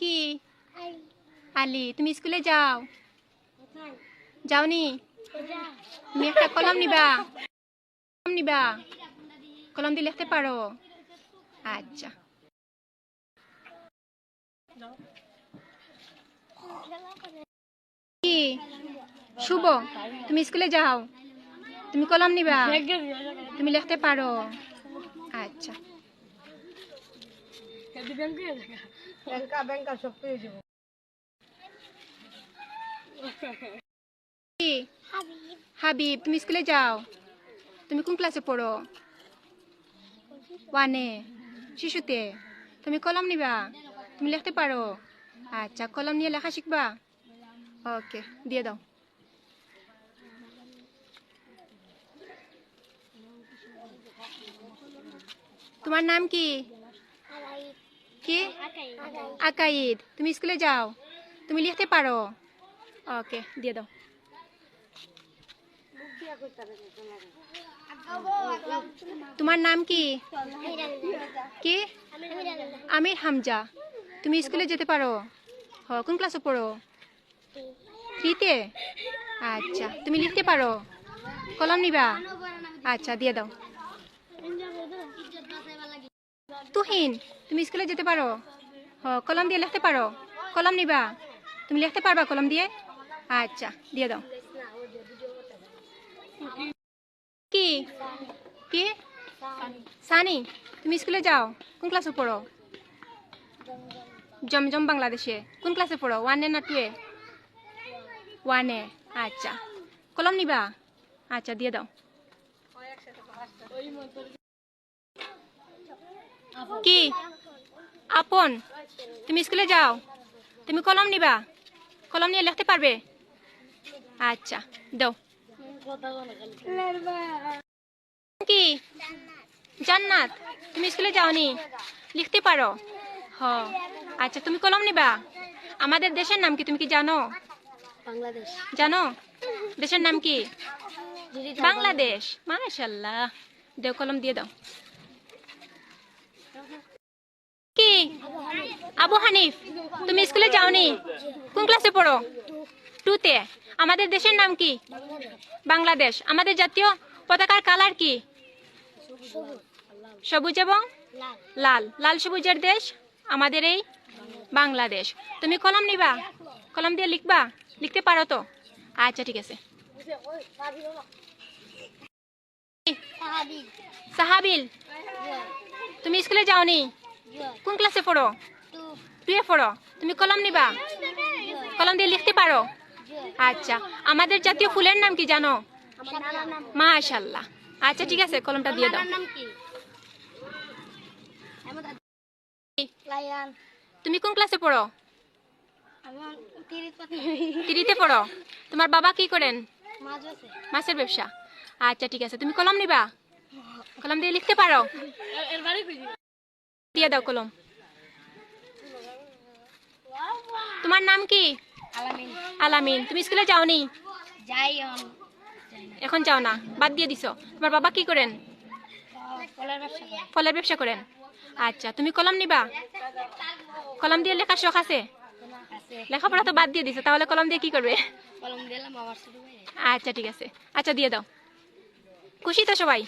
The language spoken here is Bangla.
কি? আলি। তুমি স্কুলে যাও। যাওনি? তুমি একটা কলম নিবা। কলম নিবা। কলম দিয়ে লিখতে পারো। আচ্ছা। কি? শুভ তুমি স্কুলে যাও। তুমি কলম নিবা। তুমি লিখতে পারো। আচ্ছা। ব্যাংকা ব্যাংকা সব পেয়ে যাব। হাবিব তুমি স্কুলে যাও। তুমি কোন ক্লাসে পড়ো? ওয়ানে। শিশুতে। তুমি কলম নিবা। তুমি লিখতে পারো। আচ্ছা কলম নিয়ে লেখা শিখবা? ওকে দিয়ে দাও। তোমার নাম কি? কি? আকাইদ। তুমি স্কুলে যাও। তুমি লিখতে পারো। ওকে, দিয়ে দাও। তোমার নাম কি? কি? আমির হামজা। তুমি স্কুলে যেতে পারো। হ, কোন ক্লাসে পড়ো? থ্রিতে? আচ্ছা তুমি লিখতে পারো। কলম নিবা? আচ্ছা দিয়ে দাও। তুহিন তুমি স্কুলে যেতে পারো। হ, কলম দিয়ে লিখতে পারো। কলম নিবা। তুমি লিখতে পারবা কলম দিয়ে? আচ্ছা দিয়ে দাও। কি? কি? সানি, তুমি স্কুলে যাও। কোন ক্লাসে পড়ো? জমজম বাংলাদেশে। কোন ক্লাসে পড়ো? ওয়ানে না টুয়ে ওয়ানে আচ্ছা। কলম নিবা? আচ্ছা দিয়ে দাও। কি? আপন তুমি স্কুলে যাও। তুমি কলম নিবা। কলম নিয়ে লিখতে পারবে? আচ্ছা দাও। কি? জান্নাত। তুমি স্কুলে যাওনি? লিখতে পারো। হ। আচ্ছা তুমি কলম নিবা। আমাদের দেশের নাম কি তুমি কি জানো? বাংলাদেশ। জানো? দেশের নাম কি? বাংলাদেশ। মাশাল্লাহ দেও কলম দিয়ে দাও। কি? আবু হানিফ, তুমি স্কুলে যাওনি? কোন ক্লাসে পড়ো? টুতে। আমাদের দেশের নাম কি? বাংলাদেশ। আমাদের জাতীয় পতাকার কালার কি? সবুজ এবং লাল। লাল সবুজের দেশ আমাদের এই বাংলাদেশ। তুমি কলম নিবা? কলম দিয়ে লিখবা? লিখতে পারো তো? আচ্ছা ঠিক আছে। সাহাবিল, তুমি স্কুলে যাওনি? কোন ক্লাসে পড়ো? টুয়ে পড়ো? তুমি কলম নিবা? কলম দিয়ে লিখতে পারো? আচ্ছা। আমাদের জাতীয় ফুলের নাম কি জানো? মাশাল্লাহ। আচ্ছা ঠিক আছে কলমটা দিয়ে দাও। তুমি কোন ক্লাসে পড়ো? তিরিতে পড়ো? তোমার বাবা কি করেন? মাছের ব্যবসা। আচ্ছা ঠিক আছে। তুমি কলম নিবা? কলম দিয়ে লিখতে পারো? দিয়ে দাও কলম। তোমার নাম কি? আলামিন। তুমি স্কুলে যাওনি? এখন যাও না বাদ দিয়ে দিছো। তোমার বাবা কি করেন? ফলের ব্যবসা করেন। আচ্ছা তুমি কলম নিবা? কলম দিয়ে লেখার শখ আছে? লেখাপড়া তো বাদ দিয়ে দিছো তাহলে কলম দিয়ে কি করবে? আচ্ছা ঠিক আছে। আচ্ছা দিয়ে দাও। খুশি তো সবাই?